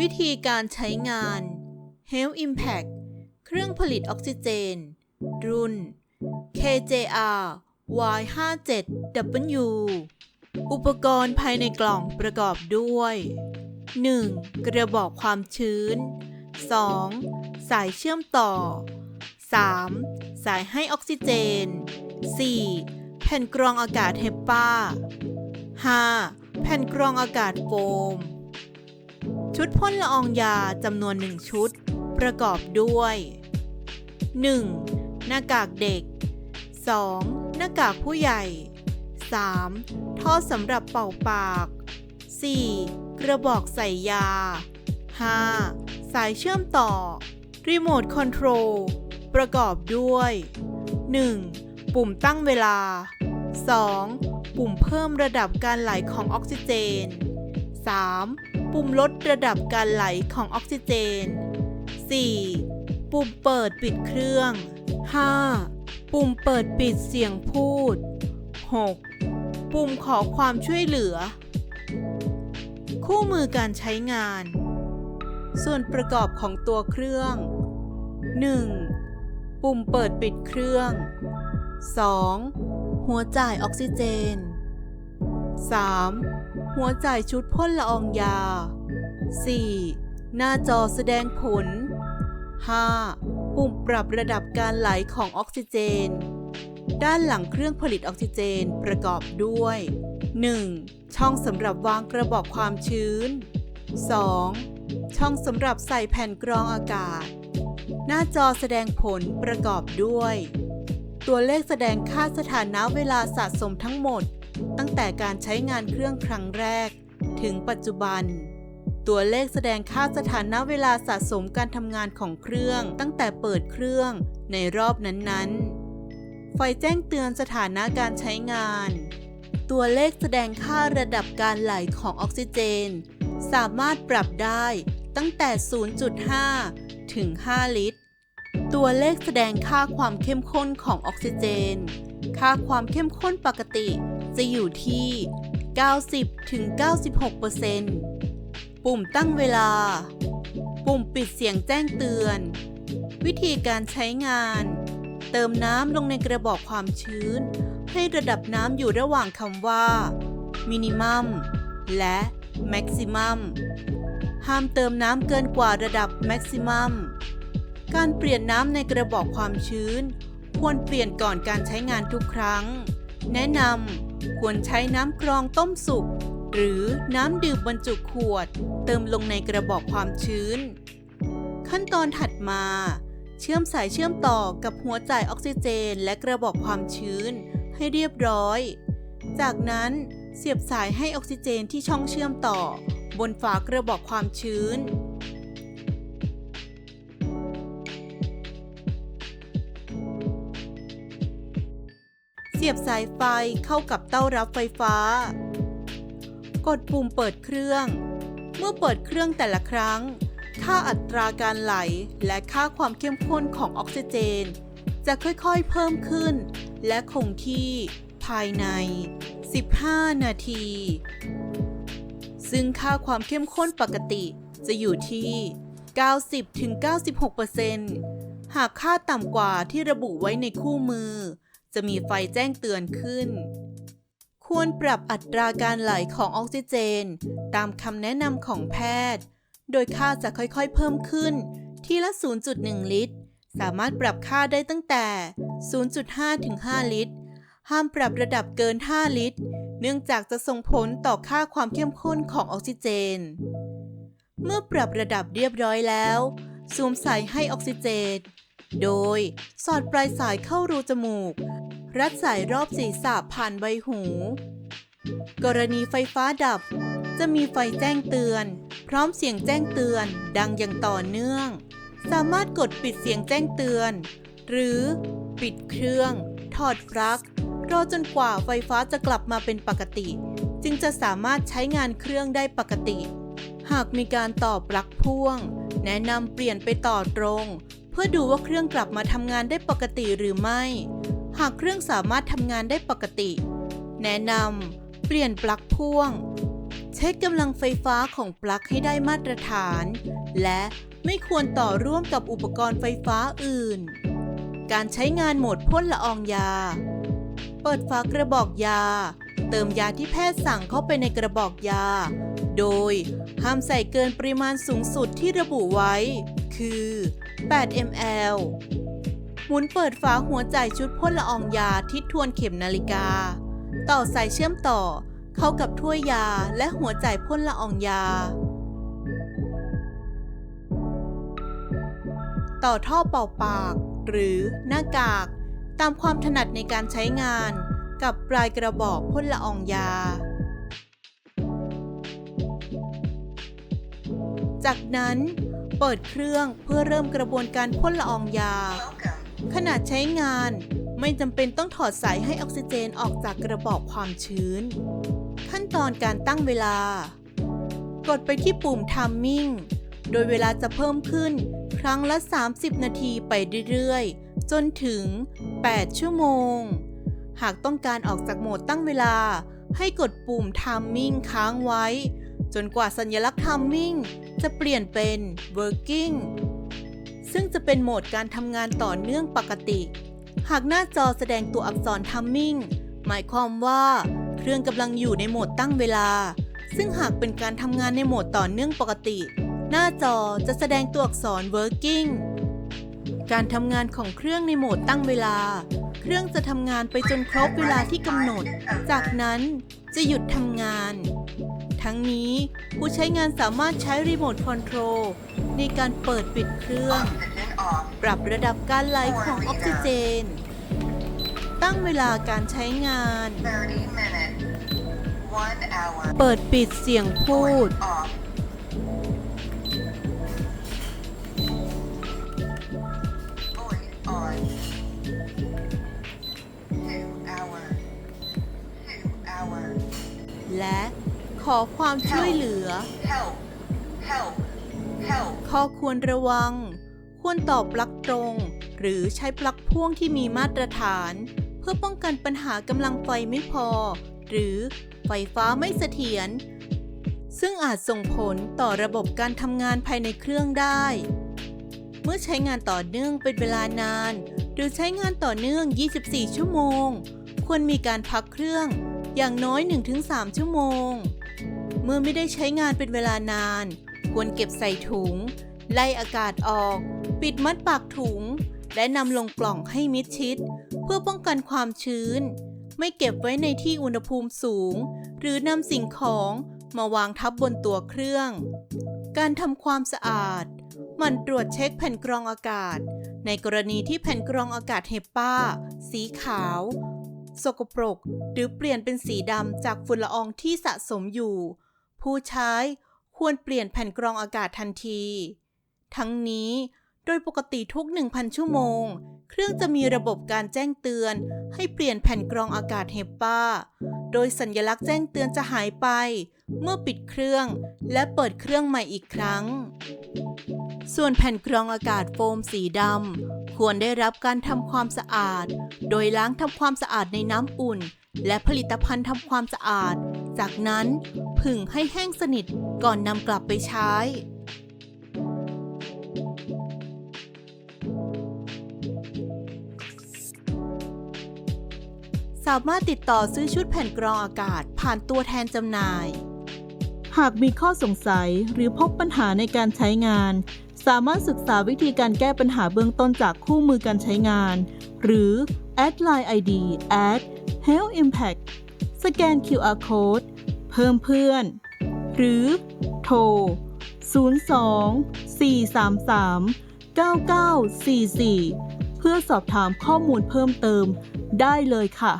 วิธีการใช้งาน Health Impact เครื่องผลิตออกซิเจน รุ่น KJR Y57W อุปกรณ์ภายในกล่องประกอบด้วย 1. กระบอกความชื้น 2. สายเชื่อมต่อ 3. สายให้ออกซิเจน 4. แผ่นกรองอากาศเฮปปา 5. แผ่นกรองอากาศโฟม ชุดพ่นละอองยาจำนวนหนึ่งชุด ประกอบด้วย 1. หน้ากากเด็ก 2. หน้ากากผู้ใหญ่ 3. ท่อสำหรับเป่าปาก 4. กระบอกใส่ยา 5. สายเชื่อมต่อ รีโมทคอนโทรล ประกอบด้วย 1. ปุ่มตั้งเวลา 2. ปุ่มเพิ่มระดับการไหลของออกซิเจน 3. ปุ่มลดระดับการไหลของออกซิเจน 4. ปุ่มเปิดปิดเครื่อง 5. ปุ่มเปิดปิดเสียงพูด 6. ปุ่มขอความช่วยเหลือ คู่มือการใช้งาน ส่วนประกอบของตัวเครื่อง 1. ปุ่มเปิดปิดเครื่อง 2. หัวจ่ายออกซิเจน 3. หัวจ่ายชุดพ่นละอองยา 4. หน้าจอแสดงผล 5. ปุ่มปรับระดับการไหลของออกซิเจน ด้านหลังเครื่องผลิตออกซิเจนประกอบด้วย 1. ช่องสำหรับวางกระบอกความชื้น 2. ช่องสำหรับใส่แผ่นกรองอากาศ หน้าจอแสดงผลประกอบด้วย ตัวเลขแสดงค่าสถานะเวลาสะสมทั้งหมด ตั้งแต่การใช้งานเครื่องครั้งแรก ถึงปัจจุบัน ตัวเลขแสดงค่าสถานะเวลาสะสมการทำงานของเครื่อง ตั้งแต่เปิดเครื่องในรอบนั้นๆ ไฟแจ้งเตือนสถานะการใช้งาน ตัวเลขแสดงค่าระดับการไหลของออกซิเจน สามารถปรับได้ตั้งแต่ 0.5 ถึง 5 ลิตร ตัวเลขแสดงค่าความเข้มข้นของออกซิเจน ค่าความเข้มข้นปกติ จะอยู่ที่ 90ถึง96%ปุ่มตั้งเวลา ปุ่มปิดเสียงแจ้งเตือน วิธีการใช้งาน เติมน้ำลงในกระบอกความชื้น ให้ระดับน้ำอยู่ระหว่างคำว่า minimum และ maximum ห้ามเติมน้ำเกินกว่าระดับ maximum การเปลี่ยนน้ำในกระบอกความชื้น ควรเปลี่ยนก่อนการใช้งานทุกครั้ง แนะนำ ควรใช้น้ำกรองต้มสุก หรือน้ำดื่มบรรจุขวด เติมลงในกระบอกความชื้น ขั้นตอนถัดมา เชื่อมสายเชื่อมต่อกับหัวจ่ายออกซิเจน และกระบอกความชื้นให้เรียบร้อย จากนั้นเสียบสายให้ออกซิเจนที่ช่องเชื่อมต่อ บนฝากระบอกความชื้น สียบสายไฟเข้ากับเต้ารับไฟฟ้า กดปุ่มเปิดเครื่อง เมื่อเปิดเครื่องแต่ละครั้ง ค่าอัตราการไหลและค่าความเข้มข้นของออกซิเจน จะค่อยๆเพิ่มขึ้น และคงที่ภายใน 15 นาที ซึ่งค่าความเข้มข้นปกติจะอยู่ที่ 90-96%หากค่าต่ำกว่าที่ระบุไว้ในคู่มือ จะมีไฟแจ้งเตือนขึ้น ควรปรับอัตราการไหลของออกซิเจน ตามคำแนะนำของแพทย์ โดยค่าจะค่อยๆเพิ่มขึ้น ทีละ 0.1 ลิตร สามารถปรับค่าได้ตั้งแต่ 0.5 ถึง 5 ลิตร ห้ามปรับระดับเกิน 5 ลิตร เนื่องจากจะส่งผลต่อค่าความเข้มข้นของออกซิเจน เมื่อปรับระดับเรียบร้อยแล้วสวมสายให้ออกซิเจน โดยสอดปลายสายเข้ารูจมูก รัดสายรอบศีรษะผ่านใบหู กรณีไฟฟ้าดับ จะมีไฟแจ้งเตือน พร้อมเสียงแจ้งเตือน ดังอย่างต่อเนื่อง สามารถกดปิดเสียงแจ้งเตือน หรือปิดเครื่อง ถอดปลั๊กรอจนกว่าไฟฟ้าจะกลับมาเป็นปกติ จึงจะสามารถใช้งานเครื่องได้ปกติ หากมีการต่อปลั๊กพ่วง แนะนำเปลี่ยนไปต่อตรง เพื่อดูว่าเครื่องกลับมาทำงานได้ปกติหรือไม่ หากเครื่องสามารถทำงานได้ปกติ แนะนำเปลี่ยนปลั๊กพ่วง เช็คกำลังไฟฟ้าของปลั๊กให้ได้มาตรฐาน และไม่ควรต่อร่วมกับอุปกรณ์ไฟฟ้าอื่น การใช้งานโหมดพ่นละอองยา เปิดฝากระบอกยา เติมยาที่แพทย์สั่งเข้าไปในกระบอกยา โดยห้ามใส่เกินปริมาณสูงสุดที่ระบุไว้ คือ 8 ml หมุนเปิดฝาหัวใจชุดพ่นละอองยาที่ทวนเข็มนาฬิกา ต่อสายเชื่อมต่อ เข้ากับถ้วยยาและหัวใจพ่นละอองยา ต่อท่อเป่าปาก หรือหน้ากาก ตามความถนัดในการใช้งาน กับปลายกระบอกพ่นละอองยา จากนั้นเปิดเครื่องเพื่อเริ่มกระบวนการพ่นละอองยา ขณะใช้งานไม่จำเป็นต้องถอดสายให้ออกซิเจนออกจากกระบอกความชื้น ขั้นตอนการตั้งเวลา กดไปที่ปุ่ม Timing โดยเวลาจะเพิ่มขึ้นครั้งละ 30 นาทีไปเรื่อยๆ จนถึง 8 ชั่วโมง หากต้องการออกจากโหมดตั้งเวลา ให้กดปุ่ม Timing ค้างไว้ จนกว่าสัญลักษณ์ Timing จะเปลี่ยนเป็น Working ซึ่งจะเป็นโหมดการทำงานต่อเนื่องปกติ หากหน้าจอแสดงตัวอักษร Timing หมายความว่า เครื่องกำลังอยู่ในโหมดตั้งเวลา ซึ่งหากเป็นการทำงานในโหมดต่อเนื่องปกติ หน้าจอจะแสดงตัวอักษร Working การทำงานของเครื่องในโหมดตั้งเวลา เครื่องจะทำงานไปจนครบเวลาที่กำหนด จากนั้นจะหยุดทำงาน ทั้งนี้ ผู้ใช้งานสามารถใช้รีโมทคอนโทรลในการเปิดปิดเครื่อง ปรับระดับการไหลของออกซิเจน ตั้งเวลาการใช้งาน เปิดปิดเสียงพูด และ ขอความช่วยเหลือ Help. Help. Help. ข้อควรระวัง ควรต่อปลั๊กตรง หรือใช้ปลั๊กพ่วงที่มีมาตรฐาน เพื่อป้องกันปัญหากำลังไฟไม่พอ หรือไฟฟ้าไม่เสถียร ซึ่งอาจส่งผลต่อระบบการทำงานภายในเครื่องได้ เมื่อใช้งานต่อเนื่องเป็นเวลานาน หรือใช้งานต่อเนื่อง 24 ชั่วโมง ควรมีการพักเครื่องอย่างน้อย 1-3 ชั่วโมง เมื่อไม่ได้ใช้งานเป็นเวลานาน ควรเก็บใส่ถุง ไล่อากาศออก ปิดมัดปากถุง และนำลงกล่องให้มิดชิด เพื่อป้องกันความชื้น ไม่เก็บไว้ในที่อุณหภูมิสูง หรือนำสิ่งของมาวางทับบนตัวเครื่อง การทำความสะอาดหมั่นตรวจเช็คแผ่นกรองอากาศ ในกรณีที่แผ่นกรองอากาศเฮปป้า สีขาว สกปรก หรือเปลี่ยนเป็นสีดำจากฝุ่นละอองที่สะสมอยู่ ผู้ใช้ควรเปลี่ยนแผ่นกรองอากาศทันที ทั้งนี้โดยปกติทุก 1,000 ชั่วโมง เครื่องจะมีระบบการแจ้งเตือน ให้เปลี่ยนแผ่นกรองอากาศเฮปปาโดยสัญลักษณ์แจ้งเตือนจะหายไป เมื่อปิดเครื่องและเปิดเครื่องใหม่อีกครั้ง ส่วนแผ่นกรองอากาศโฟมสีดำควรได้รับการทำความสะอาด โดยล้างทำความสะอาดในน้ำอุ่น และผลิตภัณฑ์ทำความสะอาด จากนั้น ผึ่งให้แห้งสนิทก่อนนำกลับไปใช้ สามารถติดต่อซื้อชุดแผ่นกรองอากาศผ่านตัวแทนจำหน่าย หากมีข้อสงสัยหรือพบปัญหาในการใช้งาน สามารถศึกษาวิธีการแก้ปัญหาเบื้องต้นจากคู่มือการใช้งาน หรือแอดไลน์ ID at health impact สแกน QR code พิ่มเพื่อน หรือ โทร 02 433 9944 เพื่อสอบถามข้อมูลเพิ่มเติมได้เลยค่ะ